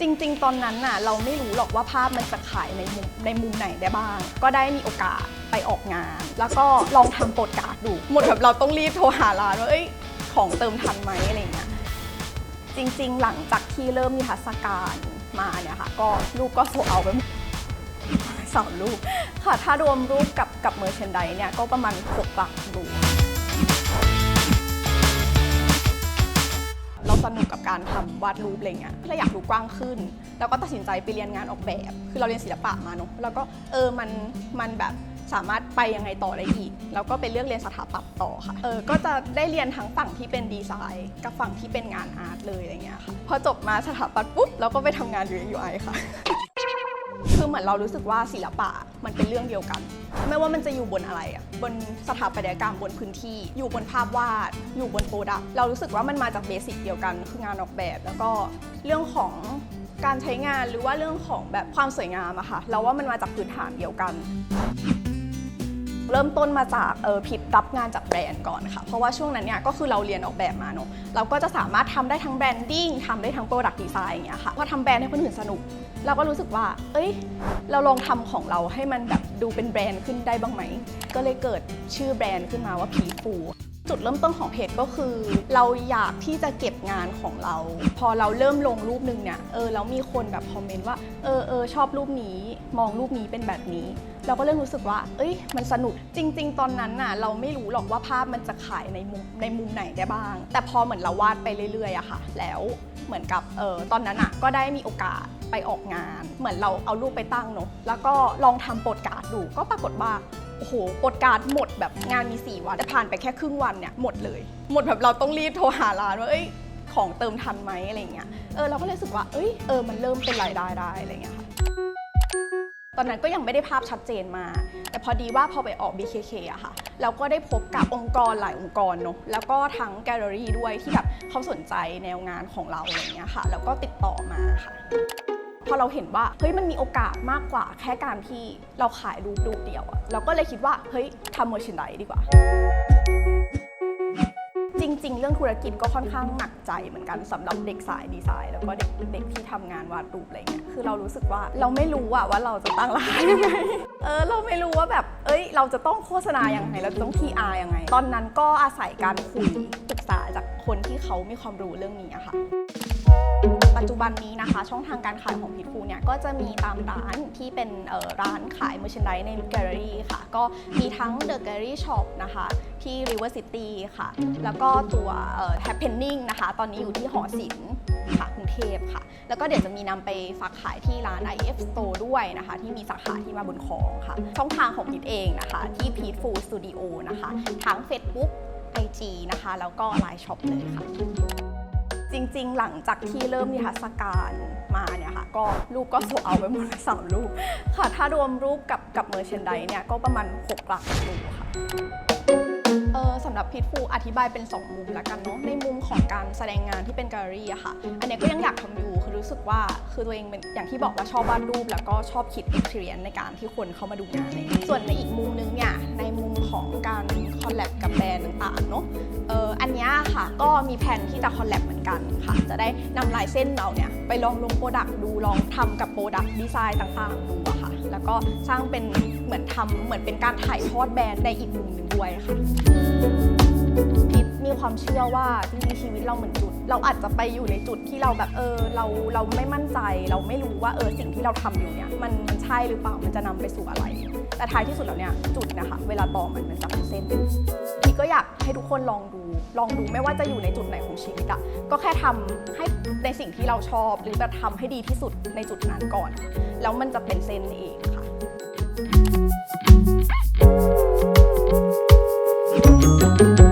จริง ๆ ตอนนั้นน่ะเราไม่รู้หรอกว่าภาพมันจะขายในมุมในมุมไหนได้บ้าง ก็ได้มีโอกาสไปออกงาน แล้วก็ลองทำโปรดการ์ดดู หมดแบบเราต้องรีบโทรหาร้านว่าเอ้ยของเติมทันไหมอะไรเงี้ยจริง ๆ หลังจากที่เริ่มมีทรรศการมาเนี่ยค่ะ ก็รูปก็โซเอาไปหมดสามรูปค่ะ ถ้ารวมรูปกับกับเมอร์เชนไดเนี่ยก็ประมาณ6หลักรูป การทำวาดรูปอะไรเงี้ยเราอยากดูกว้างขึ้น แล้วก็ตัดสินใจไปเรียนงานออกแบบ คือเราเรียนศิลปะมาเนอะแล้วก็เออมันมันแบบสามารถไปยังไงต่อได้อีก แล้วก็ไปเลือกเรียนสถาปัตย์ต่อค่ะเออก็จะได้เรียนทั้งฝั่งที่เป็นดีไซน์ กับฝั่งที่เป็นงานอาร์ตเลยอะไรเงี้ยค่ะพอจบมาสถาปัตย์ปุ๊บเราก็ไปทำงาน UX UI ค่ะ คือเหมือนเรารู้สึกว่าศิลปะมันเป็นเรื่องเดียวกัน ไม่ว่ามันจะอยู่บนอะไรอะบนสถาปัตยกรรมบนพื้นที่ อยู่บนภาพวาด อยู่บนโปรดักเรารู้สึกว่ามันมาจากเบสิกเดียวกัน คืองานออกแบบ แล้วก็เรื่องของการใช้งานหรือว่าเรื่องของแบบความสวยงามอะค่ะ เราว่ามันมาจากพื้นฐานเดียวกัน เริ่มต้นมาจากเออผิดรับงานจากแบรนด์ก่อนค่ะ เพราะว่าช่วงนั้นเนี่ยก็คือเราเรียนออกแบบมาเนอะเราก็จะสามารถทำได้ทั้งแบรนดิ้งทำได้ทั้งโปรดักต์ดีไซน์อย่างเงี้ยค่ะพอทำแบรนด์ให้คนอื่นสนุก เราก็รู้สึกว่า เอ้ย เราลองทำของเราให้มันแบบดูเป็นแบรนด์ขึ้นได้บ้างไหมก็เลยเกิดชื่อแบรนด์ขึ้นมาว่าผีฟู จุดเริ่มต้นของเพจก็คือ เราอยากที่จะเก็บงานของเรา พอเราเริ่มลงรูปหนึ่งเนี่ยเออแล้วมีคนแบบคอมเมนต์ว่าเออเออชอบรูปนี้ มองรูปนี้เป็นแบบนี้ เราก็เริ่มรู้สึกว่า เอ้ย มันสนุกจริง ๆ ตอนนั้นน่ะ เราไม่รู้หรอกว่าภาพมันจะขายในมุมในมุมไหนได้บ้าง แต่พอเหมือนเราวาดไปเรื่อยๆอะค่ะ แล้วเหมือนกับเออตอนนั้นอะก็ได้มีโอกาสไปออกงาน เหมือนเราเอารูปไปตั้งเนอะแล้วก็ลองทำโปรดการ์ดดูก็ปรากฏว่า โอ้โหโปดการ์ดหมดแบบงานมี 4 วันแต่ผ่านไปแค่ครึ่งวันเนี่ยหมดเลย หมดแบบเราต้องรีบโทรหาร้านว่าเอ้ยของเติมทันไหมอะไรเงี้ยเออเราก็เลยรู้สึกว่าเอ้ยเออมันเริ่มเป็นรายได้ได้อะไรเงี้ยค่ะตอนนั้นก็ยังไม่ได้ภาพชัดเจนมา แต่พอดีว่าพอไปออก BKK อะค่ะเราก็ได้พบกับองค์กรหลายองค์กรเนอะแล้วก็ทั้งแกลเลอรี่ด้วยที่แบบเขาสนใจแนวงานของเราอะไรเงี้ยค่ะแล้วก็ติดต่อมาค่ะ พอเราเห็นว่าเฮ้ยมันมีโอกาสมากกว่าแค่การที่เราขายรูปรูปเดียวอะเราก็เลยคิดว่าเฮ้ยทำเมอร์ช n นไดดีกว่า จริง ๆ เรื่องธุรกิจก็ค่อนข้างหนักใจเหมือนกันสำหรับเด็กสายดีไซน์ แล้วก็เด็กเด็กที่ทำงานวาดรูปอะไรเงี้ยคือเรารู้สึกว่าเราไม่รู้อะว่าเราจะตั้งร้านยังไงเออเราไม่รู้ว่าแบบ เอ้ย เราจะต้องโฆษณายังไงเราจะต้อง PR ยังไง ตอนนั้นก็อาศัยการคุยปรึกษาจากคนที่เขามีความรู้เรื่องนี้อะค่ะ ปัจจุบันนี้นะคะ ช่องทางการขายของพิทฟูเนี่ยก็จะมีตามร้านที่เป็นร้านขายเมอร์ชนด e ในแกลเลอรี่ค่ะ ก็มีทั้ง The Gallery Shop นะคะ ที่ River City ค่ะ แล้วก็ตัว Happening นะคะ ตอนนี้อยู่ที่หอศิลป์ค่ะกรุงเทพค่ะ แล้วก็เดี๋ยวจะมีนำไปฝากขายที่ร้าน IF Store ด้วยนะคะ ที่มีสาขาที่มาบุญครองค่ะ ช่องทางของพิทเองนะคะ ที่ p e a t f u l Studio นะคะ ทั้ง Facebook IG นะคะ แล้วก็ Line Shop เลยค่ะ ริง ๆ หลังจากที่เริ่มมีเทรรศการมาเนี่ยค่ะ ก็รูปก็โซเอาไปหมดเลยสามรูปค่ะ ถ้ารวมรูปกับกับเมอร์เชนไดเนี่ยก็ประมาณ6หลักรูปค่ะเออสำหรับพิทฟูอธิบายเป็น 2 มุมแล้วกันเนาะในมุมของการแสดงงานที่เป็นแกลเลอรี่อะค่ะ อันนี้ก็ยังอยากทำอยู่คือรู้สึกว่าคือตัวเองเป็นอย่างที่บอกว่าชอบวาดรูป แล้วก็ชอบคิด experience ในการที่คนเข้ามาดูงานอะไรส่วนในอีกมุมนึงเนี่ยในมุมของการคอลแลบกับแบรนด์ต่างๆเนาะเออ ค่ะ ก็มีแผนที่จะคอลแลบเหมือนกันค่ะ จะได้นำลายเส้นเราเนี่ยไปลองลงโปรดักต์ดูลองทำกับโปรดักต์ดีไซน์ต่างๆดูอะค่ะ แล้วก็สร้างเป็นเหมือนทำเหมือนเป็นการถ่ายทอดแบรนด์ในอีกมุมหนึ่งด้วยค่ะพิทมีความเชื่อว่าจริงๆชีวิตเราเหมือนจุด เราอาจจะไปอยู่ในจุดที่เราแบบเออเราเราไม่มั่นใจ เราไม่รู้ว่าเออสิ่งที่เราทำอยู่เนี่ยมันมันใช่หรือเปล่ามันจะนำไปสู่อะไร แต่ท้ายที่สุดแล้วเนี่ยจุดนะคะ เวลาต่อมันมันจะเป็นเส้น ก็อยากให้ทุกคนลองดู ลองดูไม่ว่าจะอยู่ในจุดไหนของชีวิตอะก็แค่ทำให้ในสิ่งที่เราชอบ หรือจะทำให้ดีที่สุดในจุดนั้นก่อน แล้วมันจะเป็นเส้นเองค่ะ thank you